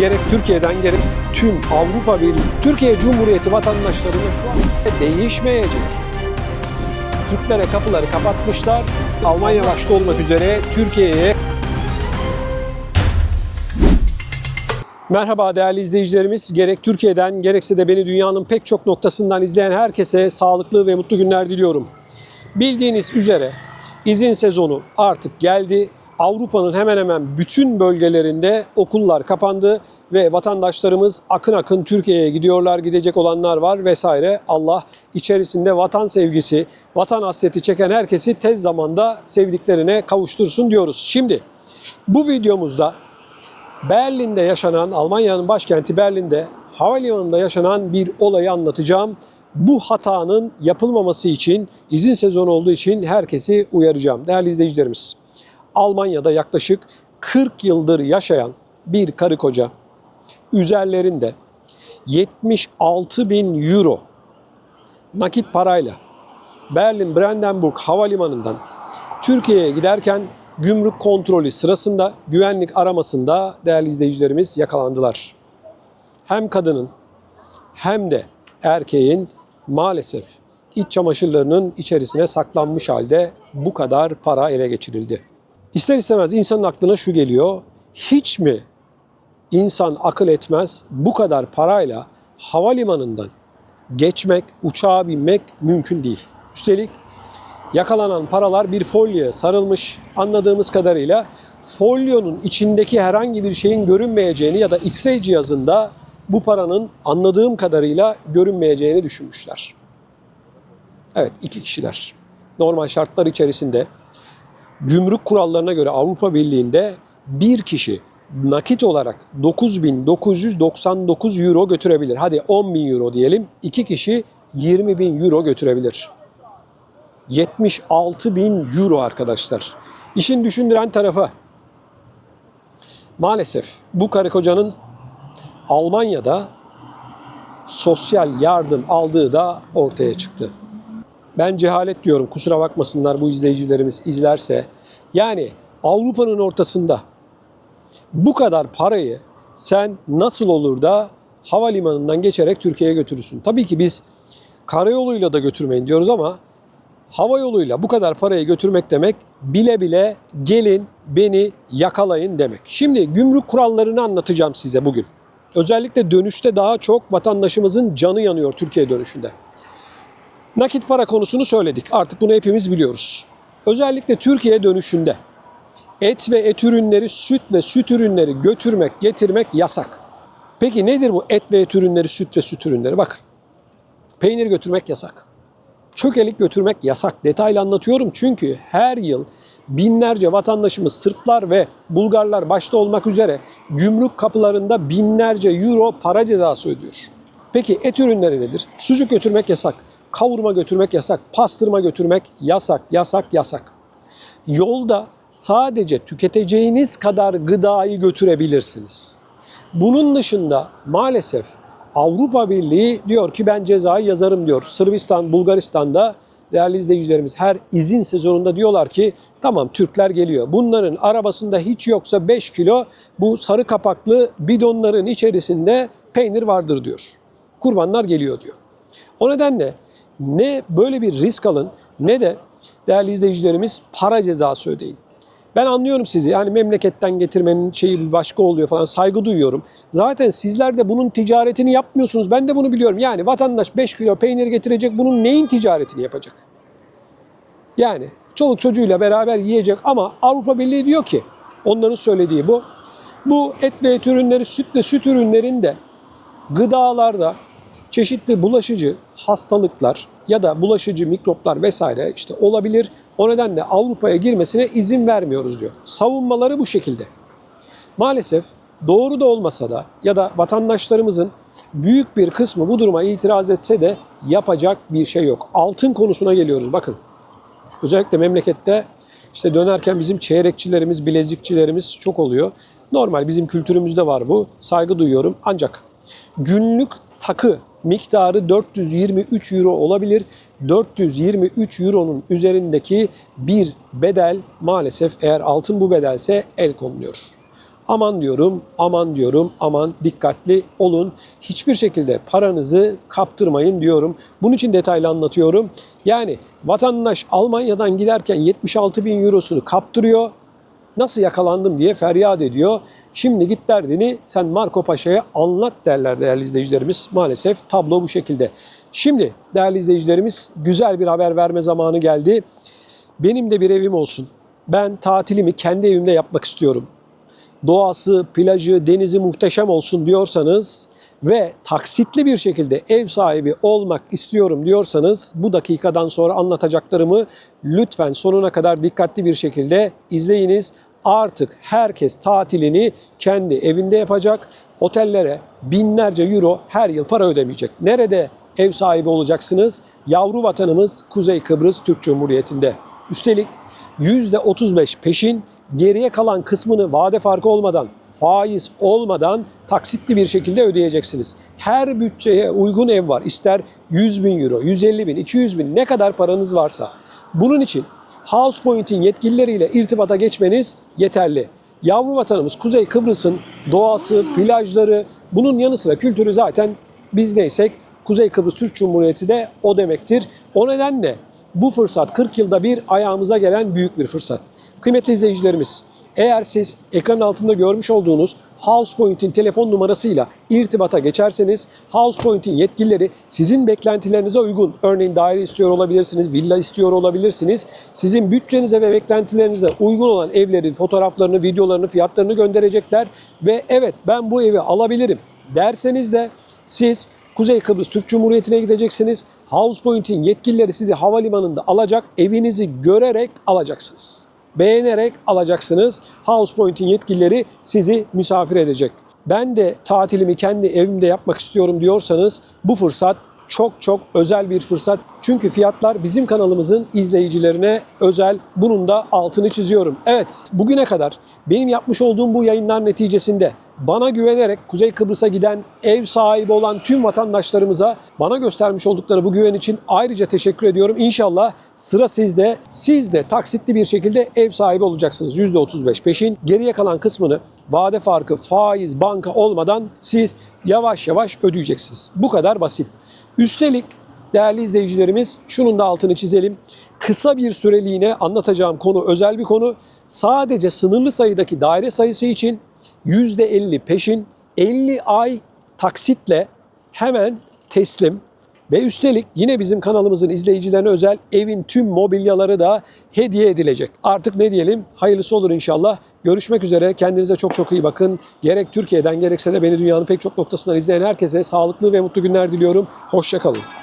gerek Türkiye'den gerek tüm Avrupa Birliği, Türkiye Cumhuriyeti vatandaşlarına şu an değişmeyecek. Türklere kapıları kapatmışlar. Almanya başta olmak üzere Türkiye'ye Merhaba değerli izleyicilerimiz. Gerek Türkiye'den gerekse de beni dünyanın pek çok noktasından izleyen herkese sağlıklı ve mutlu günler diliyorum. Bildiğiniz üzere izin sezonu artık geldi. Avrupa'nın hemen hemen bütün bölgelerinde okullar kapandı ve vatandaşlarımız akın akın Türkiye'ye gidiyorlar, gidecek olanlar var vesaire. Allah içerisinde vatan sevgisi, vatan hasreti çeken herkesi tez zamanda sevdiklerine kavuştursun diyoruz. Şimdi bu videomuzda Berlin'de yaşanan, Almanya'nın başkenti Berlin'de havalimanında yaşanan bir olayı anlatacağım. Bu hatanın yapılmaması için, izin sezonu olduğu için herkesi uyaracağım. Değerli izleyicilerimiz, Almanya'da yaklaşık 40 yıldır yaşayan bir karı koca üzerlerinde 76 bin euro nakit parayla Berlin Brandenburg Havalimanı'ndan Türkiye'ye giderken gümrük kontrolü sırasında güvenlik aramasında değerli izleyicilerimiz yakalandılar. Hem kadının hem de erkeğin maalesef iç çamaşırlarının içerisine saklanmış halde bu kadar para ele geçirildi. İster istemez insanın aklına şu geliyor. Hiç mi insan akıl etmez bu kadar parayla havalimanından geçmek, uçağa binmek mümkün değil. Üstelik yakalanan paralar bir folyoya sarılmış anladığımız kadarıyla folyonun içindeki herhangi bir şeyin görünmeyeceğini ya da X-ray cihazında bu paranın anladığım kadarıyla görünmeyeceğini düşünmüşler. Evet iki kişiler. Normal şartlar içerisinde gümrük kurallarına göre Avrupa Birliği'nde bir kişi nakit olarak 9999 euro götürebilir. Hadi 10 bin euro diyelim. İki kişi 20 bin euro götürebilir. 76 bin euro arkadaşlar. İşin düşündüren tarafı maalesef bu karı kocanın Almanya'da sosyal yardım aldığı da ortaya çıktı. Ben cehalet diyorum kusura bakmasınlar bu izleyicilerimiz izlerse. Yani Avrupa'nın ortasında bu kadar parayı sen nasıl olur da havalimanından geçerek Türkiye'ye götürürsün? Tabii ki biz karayoluyla da götürmeyin diyoruz ama hava yoluyla bu kadar parayı götürmek demek bile bile gelin beni yakalayın demek. Şimdi gümrük kurallarını anlatacağım size bugün. Özellikle dönüşte daha çok vatandaşımızın canı yanıyor Türkiye dönüşünde. Nakit para konusunu söyledik. Artık bunu hepimiz biliyoruz. Özellikle Türkiye dönüşünde et ve et ürünleri, süt ve süt ürünleri götürmek, getirmek yasak. Peki nedir bu et ve et ürünleri, süt ve süt ürünleri? Bakın. Peynir götürmek yasak. Çökelik götürmek yasak. Detaylı anlatıyorum çünkü her yıl binlerce vatandaşımız Sırplar ve Bulgarlar başta olmak üzere gümrük kapılarında binlerce euro para cezası ödüyor. Peki et ürünleri nedir? Sucuk götürmek yasak. Kavurma götürmek yasak. Pastırma götürmek yasak, yasak, yasak. Yolda sadece tüketeceğiniz kadar gıdayı götürebilirsiniz. Bunun dışında maalesef Avrupa Birliği diyor ki ben cezayı yazarım diyor. Sırbistan, Bulgaristan'da değerli izleyicilerimiz her izin sezonunda diyorlar ki tamam Türkler geliyor. Bunların arabasında hiç yoksa 5 kilo bu sarı kapaklı bidonların içerisinde peynir vardır diyor. Kurbanlar geliyor diyor. O nedenle ne böyle bir risk alın ne de değerli izleyicilerimiz para cezası ödeyin. Ben anlıyorum sizi. Yani memleketten getirmenin şeyi bir başka oluyor falan. Saygı duyuyorum. Zaten sizler de bunun ticaretini yapmıyorsunuz. Ben de bunu biliyorum. Yani vatandaş 5 kilo peynir getirecek. Bunun neyin ticaretini yapacak? Yani çoluk çocuğuyla beraber yiyecek ama Avrupa Birliği diyor ki onların söylediği bu. Bu et ve et ürünleri, süt süt ürünlerinde gıdalarda çeşitli bulaşıcı hastalıklar ya da bulaşıcı mikroplar vesaire işte olabilir. O nedenle Avrupa'ya girmesine izin vermiyoruz diyor. Savunmaları bu şekilde. Maalesef doğru da olmasa da ya da vatandaşlarımızın büyük bir kısmı bu duruma itiraz etse de yapacak bir şey yok. Altın konusuna geliyoruz bakın. Özellikle memlekette işte dönerken bizim çeyrekçilerimiz, bilezikçilerimiz çok oluyor. Normal bizim kültürümüzde var bu. Saygı duyuyorum. Ancak günlük takı miktarı 423 euro olabilir. 423 euronun üzerindeki bir bedel maalesef eğer altın bu bedelse el konuluyor. Aman diyorum, aman diyorum, aman dikkatli olun. Hiçbir şekilde paranızı kaptırmayın diyorum. Bunun için detaylı anlatıyorum. Yani vatandaş Almanya'dan giderken 76 bin eurosunu kaptırıyor. Nasıl yakalandım diye feryat ediyor. Şimdi git derdini sen Marco Paşa'ya anlat derler değerli izleyicilerimiz. Maalesef tablo bu şekilde. Şimdi değerli izleyicilerimiz güzel bir haber verme zamanı geldi. Benim de bir evim olsun. Ben tatilimi kendi evimde yapmak istiyorum. Doğası, plajı, denizi muhteşem olsun diyorsanız ve taksitli bir şekilde ev sahibi olmak istiyorum diyorsanız bu dakikadan sonra anlatacaklarımı lütfen sonuna kadar dikkatli bir şekilde izleyiniz. Artık herkes tatilini kendi evinde yapacak. Otellere binlerce euro her yıl para ödemeyecek. Nerede ev sahibi olacaksınız? Yavru vatanımız Kuzey Kıbrıs Türk Cumhuriyeti'nde. Üstelik %35 peşin geriye kalan kısmını vade farkı olmadan, faiz olmadan taksitli bir şekilde ödeyeceksiniz. Her bütçeye uygun ev var. İster 100 bin euro, 150 bin, 200 bin ne kadar paranız varsa. Bunun için House Point'in yetkilileriyle irtibata geçmeniz yeterli. Yavru vatanımız Kuzey Kıbrıs'ın doğası, plajları, bunun yanı sıra kültürü zaten biz neysek Kuzey Kıbrıs Türk Cumhuriyeti de o demektir. O nedenle bu fırsat 40 yılda bir ayağımıza gelen büyük bir fırsat. Kıymetli izleyicilerimiz, eğer siz ekran altında görmüş olduğunuz House Point'in telefon numarasıyla irtibata geçerseniz House Point'in yetkilileri sizin beklentilerinize uygun, örneğin daire istiyor olabilirsiniz, villa istiyor olabilirsiniz. Sizin bütçenize ve beklentilerinize uygun olan evlerin fotoğraflarını, videolarını, fiyatlarını gönderecekler ve evet ben bu evi alabilirim derseniz de siz Kuzey Kıbrıs Türk Cumhuriyeti'ne gideceksiniz. House Point'in yetkilileri sizi havalimanında alacak, evinizi görerek alacaksınız. Beğenerek alacaksınız. House Point'in yetkilileri sizi misafir edecek. Ben de tatilimi kendi evimde yapmak istiyorum diyorsanız bu fırsat çok çok özel bir fırsat. Çünkü fiyatlar bizim kanalımızın izleyicilerine özel. Bunun da altını çiziyorum. Evet, bugüne kadar benim yapmış olduğum bu yayınlar neticesinde bana güvenerek Kuzey Kıbrıs'a giden ev sahibi olan tüm vatandaşlarımıza bana göstermiş oldukları bu güven için ayrıca teşekkür ediyorum. İnşallah sıra sizde. Siz de taksitli bir şekilde ev sahibi olacaksınız. %35 peşin. Geriye kalan kısmını vade farkı, faiz, banka olmadan siz yavaş yavaş ödeyeceksiniz. Bu kadar basit. Üstelik değerli izleyicilerimiz şunun da altını çizelim. Kısa bir süreliğine anlatacağım konu özel bir konu. Sadece sınırlı sayıdaki daire sayısı için %50 peşin 50 ay taksitle hemen teslim ve üstelik yine bizim kanalımızın izleyicilerine özel evin tüm mobilyaları da hediye edilecek. Artık ne diyelim? Hayırlısı olur inşallah. Görüşmek üzere. Kendinize çok çok iyi bakın. Gerek Türkiye'den gerekse de beni dünyanın pek çok noktasından izleyen herkese sağlıklı ve mutlu günler diliyorum. Hoşçakalın.